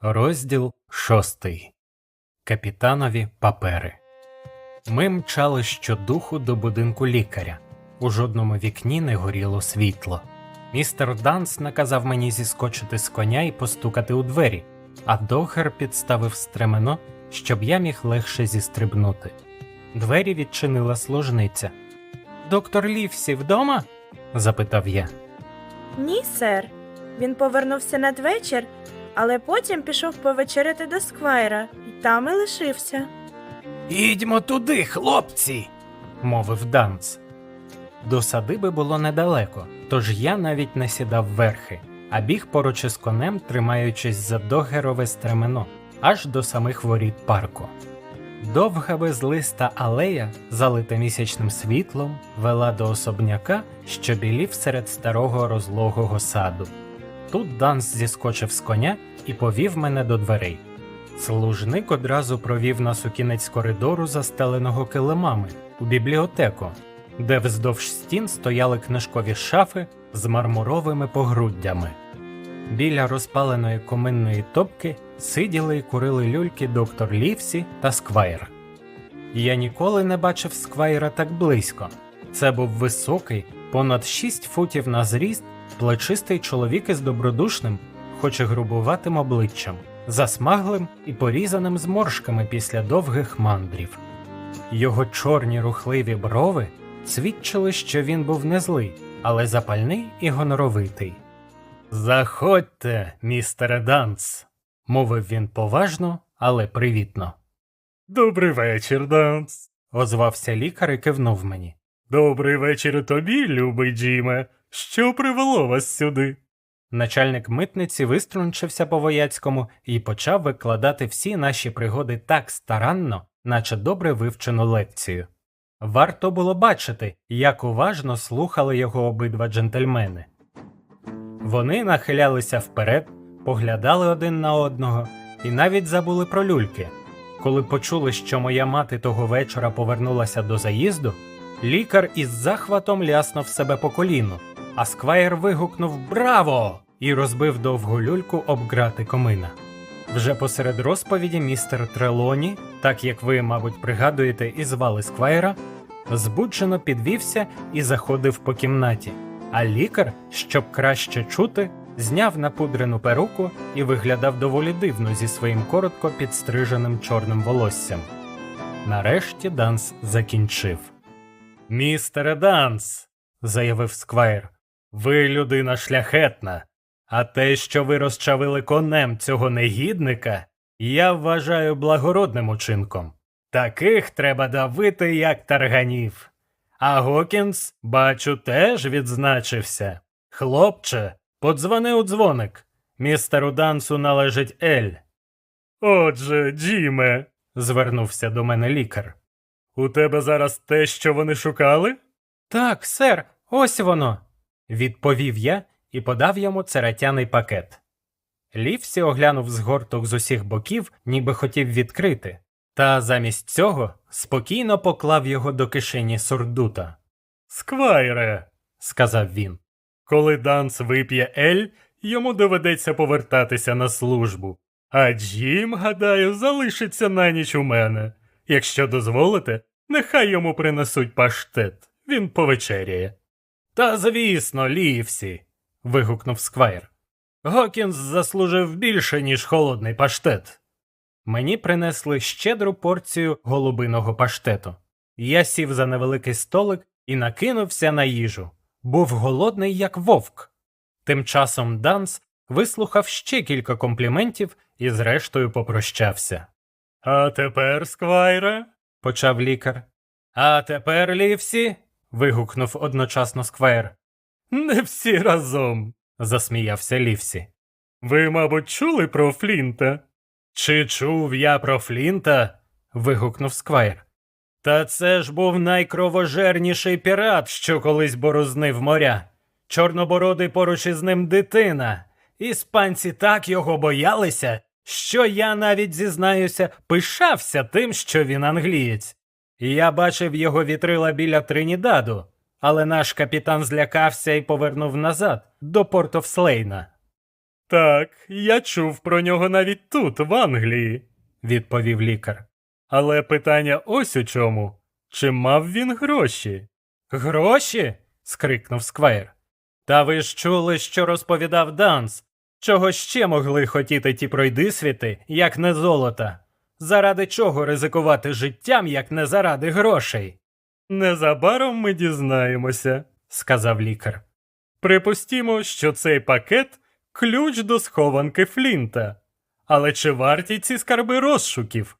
Розділ шостий. Капітанові папери. Ми мчали щодуху до будинку лікаря. У жодному вікні не горіло світло. Містер Данс наказав мені зіскочити з коня і постукати у двері, а дохер підставив стремено, щоб я міг легше зістрибнути. Двері відчинила служниця. Доктор Лівсі вдома? запитав я. Ні, сер. Він повернувся надвечір, але потім пішов повечеряти до сквайра і там і лишився. Їдьмо туди, хлопці, мовив Данс. До садиби було недалеко, тож я навіть не сідав верхи, а біг поруч із конем, тримаючись за догерове стремено, аж до самих воріт парку. Довга безлиста алея, залита місячним світлом, вела до особняка, що білів серед старого розлогого саду. Тут Данс зіскочив з коня і повів мене до дверей. Служник одразу провів нас у кінець коридору, застеленого килимами, у бібліотеку, де вздовж стін стояли книжкові шафи з мармуровими погруддями. Біля розпаленої коминної топки сиділи і курили люльки доктор Лівсі та Сквайр. Я ніколи не бачив Сквайра так близько. Це був високий, понад 6 футів на зріст, плечистий чоловік із добродушним, хоч і грубуватим обличчям, засмаглим і порізаним зморшками після довгих мандрів. Його чорні рухливі брови свідчили, що він був не злий, але запальний і гоноровитий. Заходьте, містере Данс, мовив він поважно, але привітно. Добрий вечір, Данс. Озвався лікар і кивнув мені. Добрий вечір тобі, любий Джиме. Що привело вас сюди? Начальник митниці виструнчився по вояцькому і почав викладати всі наші пригоди так старанно, наче добре вивчену лекцію. Варто було бачити, як уважно слухали його обидва джентльмени. Вони нахилялися вперед, поглядали один на одного і навіть забули про люльки. Коли почули, що моя мати того вечора повернулася до заїзду, лікар із захватом ляснув себе по коліну, а сквайр вигукнув Браво! і розбив довгу люльку об грати комина. Вже посеред розповіді містер Трелоні, так як ви, мабуть, пригадуєте, і звали сквайра, збуджено підвівся і заходив по кімнаті. А лікар, щоб краще чути, зняв напудрену перуку і виглядав доволі дивно зі своїм коротко підстриженим чорним волоссям. Нарешті Данс закінчив. Містере Данс, заявив сквайр, ви людина шляхетна. А те, що ви розчавили конем цього негідника, я вважаю благородним учинком. Таких треба давити, як тарганів. А Гокінс, бачу, теж відзначився. Хлопче, подзвони у дзвоник. Містеру Дансу належить Ель. Отже, Джиме, звернувся до мене лікар. У тебе зараз те, що вони шукали? Так, сер, ось воно, відповів я і подав йому цератяний пакет. Лівсі оглянув згорток з усіх боків, ніби хотів відкрити, та замість цього спокійно поклав його до кишені сурдута. Сквайре, Сказав він. коли Данс вип'є Ель, йому доведеться повертатися на службу. А Джим, гадаю, залишиться на ніч у мене. Якщо дозволите, нехай йому принесуть паштет. Він повечеряє. Та звісно, Лівсі. вигукнув сквайр. Гокінс заслужив більше, ніж холодний паштет. Мені принесли щедру порцію голубиного паштету. Я сів за невеликий столик і накинувся на їжу. Був голодний, як вовк. Тим часом Данс вислухав ще кілька компліментів і зрештою попрощався. А тепер, сквайре, Почав лікар. А тепер, Лівсі. вигукнув одночасно сквайр. не всі разом. Засміявся Лівсі. Ви, мабуть, чули про Флінта? Чи чув я про Флінта? вигукнув сквайр. Та це ж був найкровожерніший пірат, що колись борознив моря. Чорнобородий поруч із ним дитина. Іспанці так його боялися, що я навіть зізнаюся, пишався тим, що він англієць. Я бачив його вітрила біля Тринідаду, але наш капітан злякався і повернув назад до Портофслейна. Так, я чув про нього навіть тут, в Англії, відповів лікар. але питання ось у чому. Чи мав він гроші? Гроші? скрикнув Сквайр. Та ви ж чули, що розповідав Данс. Чого ще могли хотіти ті пройдисвіти, як не золота? Заради чого ризикувати життям, як не заради грошей? Незабаром ми дізнаємося, сказав лікар. Припустімо, що цей пакет ключ до схованки Флінта. Але чи варті ці скарби розшуків?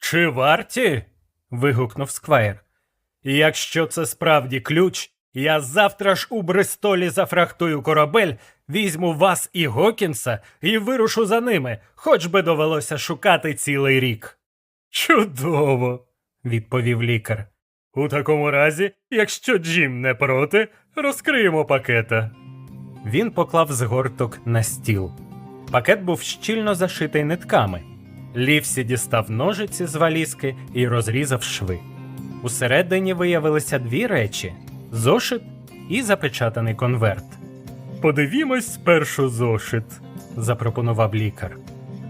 Чи варті? вигукнув Сквайр. Якщо це справді ключ, я завтра ж у Бристолі зафрахтую корабель, візьму вас і Гокінса і вирушу за ними, хоч би довелося шукати цілий рік. Чудово. відповів лікар. У такому разі, якщо Джим не проти, розкриємо пакета. Він поклав згорток на стіл. Пакет був щільно зашитий нитками. Лівсі дістав ножиці з валізки і розрізав шви. Усередині виявилися дві речі: зошит і запечатаний конверт. Подивімось спершу зошит. запропонував лікар.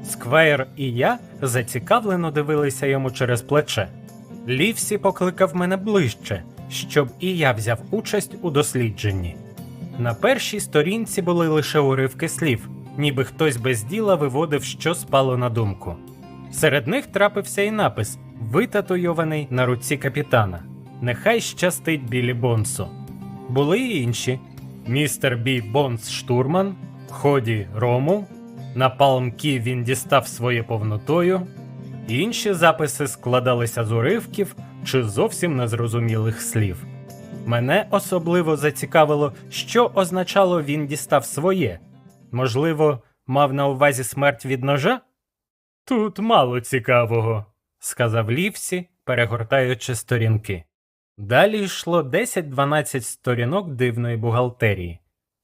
Сквайр і я зацікавлено дивилися йому через плече. Лівсі покликав мене ближче, щоб і я взяв участь у дослідженні. На першій сторінці були лише уривки слів, ніби хтось без діла виводив, що спало на думку. Серед них трапився і напис, витатуйований на руці капітана. Нехай щастить Білі Бонсу. Були й інші: містер Бі Бонс штурман, Ході Рому, на палмкі він дістав своє повнотою. Інші записи складалися з уривків чи зовсім незрозумілих слів. Мене особливо зацікавило, що означало він дістав своє. Можливо, мав на увазі смерть від ножа? Тут мало цікавого. сказав Лівсі, перегортаючи сторінки. Далі йшло 10-12 сторінок дивної бухгалтерії.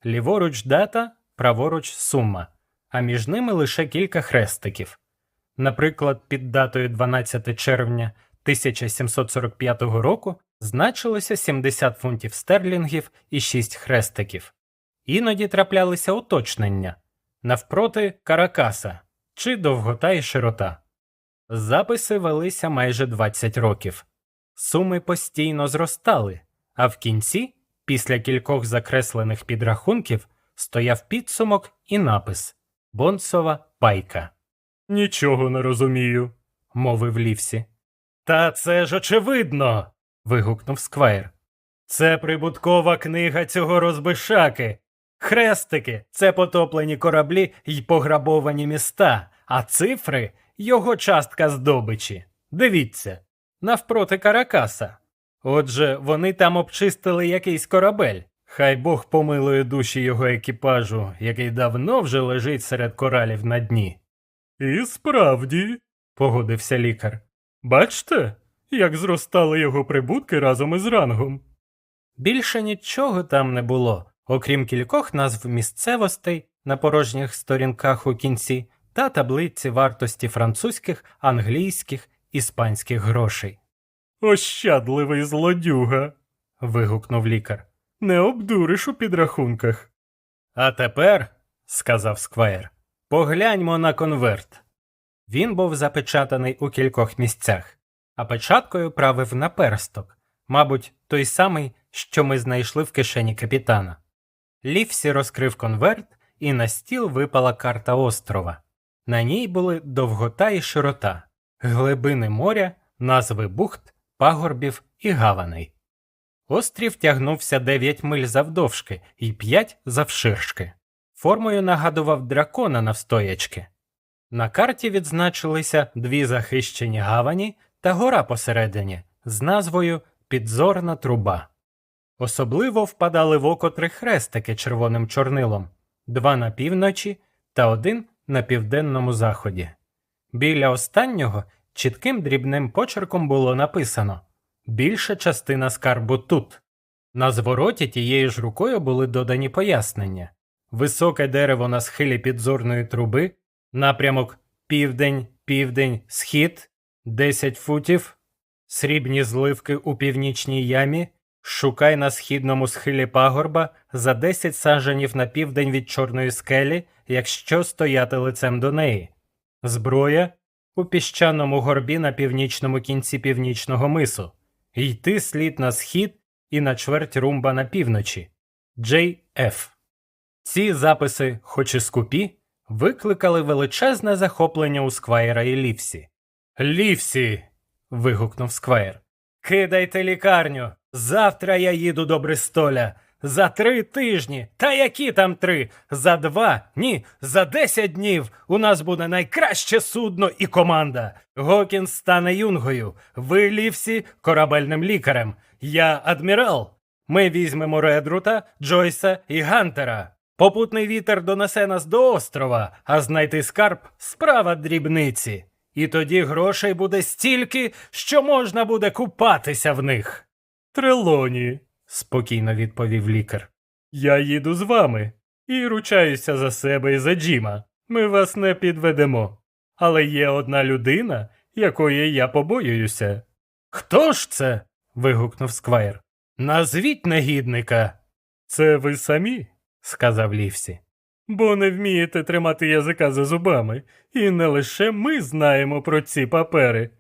Ліворуч дата, праворуч сума, а між ними лише кілька хрестиків. Наприклад, під датою 12 червня 1745 року значилося 70 фунтів стерлінгів і 6 хрестиків. Іноді траплялися уточнення навпроти каракаса чи довгота і широта. Записи велися майже 20 років. Суми постійно зростали, а в кінці, після кількох закреслених підрахунків, стояв підсумок і напис Бонсова пайка, Нічого не розумію. мовив Лівсі. Та це ж очевидно. вигукнув Сквайр. Це прибуткова книга цього розбишаки. Хрестики це потоплені кораблі й пограбовані міста, а цифри його частка здобичі. Дивіться, навпроти Каракаса. Отже, вони там обчистили якийсь корабель. Хай Бог помилує душі його екіпажу, який давно вже лежить серед коралів на дні. І справді, Погодився лікар. бачте, як зростали його прибутки разом із рангом. Більше нічого там не було, окрім кількох назв місцевостей на порожніх сторінках у кінці та таблиці вартості французьких, англійських, іспанських грошей. Ощадливий злодюга. вигукнув лікар. Не обдуриш у підрахунках. А тепер, сказав Сквайр, погляньмо на конверт. Він був запечатаний у кількох місцях, а печаткою правив на персток, мабуть, той самий, що ми знайшли в кишені капітана. Лівсі розкрив конверт, і на стіл випала карта острова. На ній були довгота і широта, глибини моря, назви бухт, пагорбів і гаваней. Острів тягнувся 9 миль завдовжки і 5 завширшки. Формою нагадував дракона навстоячки. На карті відзначилися дві захищені гавані та гора посередині з назвою Підзорна труба. Особливо впадали в око три хрестики червоним чорнилом, два на півночі та один на південному заході. Біля останнього чітким дрібним почерком було написано Більша частина скарбу тут. На звороті тією ж рукою були додані пояснення високе дерево на схилі підзорної труби, напрямок південь, південь, схід, 10 футів, срібні зливки у північній ямі, Шукай на східному схилі пагорба за 10 саженів на південь від чорної скелі, якщо стояти лицем до неї. Зброя у піщаному горбі на північному кінці північного мису. Йти слід на схід і на чверть румба на півночі. Ф. Ці записи, хоч і скупі, викликали величезне захоплення у Сквайра і Лівсі. Лівсі. вигукнув Сквайр. Кидайте лікарню. Завтра я їду до Бристоля. За три тижні. Та які там три? За два? Ні, за десять днів у нас буде найкраще судно і команда. Гокінс стане юнгою. Ви Лівсі корабельним лікарем. Я адмірал. Ми візьмемо Редрута, Джойса і Гантера. Попутний вітер донесе нас до острова, а знайти скарб справа дрібниці. І тоді грошей буде стільки, що можна буде купатися в них. Трелоні, спокійно відповів лікар. я їду з вами і ручаюся за себе і за Джима. Ми вас не підведемо. Але є одна людина, якої я побоююся. Хто ж це? вигукнув Сквайр. Назвіть негідника, Це ви самі, сказав Лівсі. бо не вмієте тримати язика за зубами, і не лише ми знаємо про ці папери.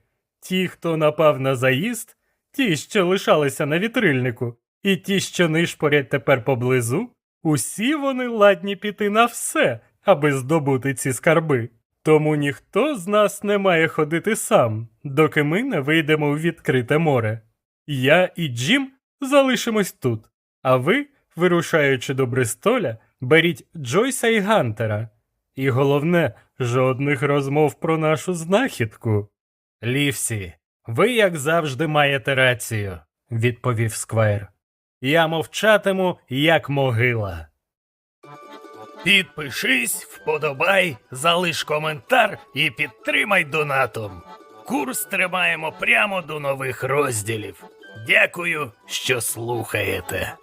Ті, хто напав на заїзд, ті, що лишалися на вітрильнику, і ті, що нишпорять тепер поблизу, усі вони ладні піти на все, аби здобути ці скарби. Тому ніхто з нас не має ходити сам, доки ми не вийдемо у відкрите море. Я і Джим залишимось тут, а ви, вирушаючи до Бристоля, беріть Джойса і Гантера. І головне, жодних розмов про нашу знахідку. Лівсі, ви, як завжди, маєте рацію, відповів Сквайр. Я мовчатиму, як могила. Підпишись, вподобай, залиш коментар і підтримай донатом. Курс тримаємо прямо до нових розділів. Дякую, що слухаєте.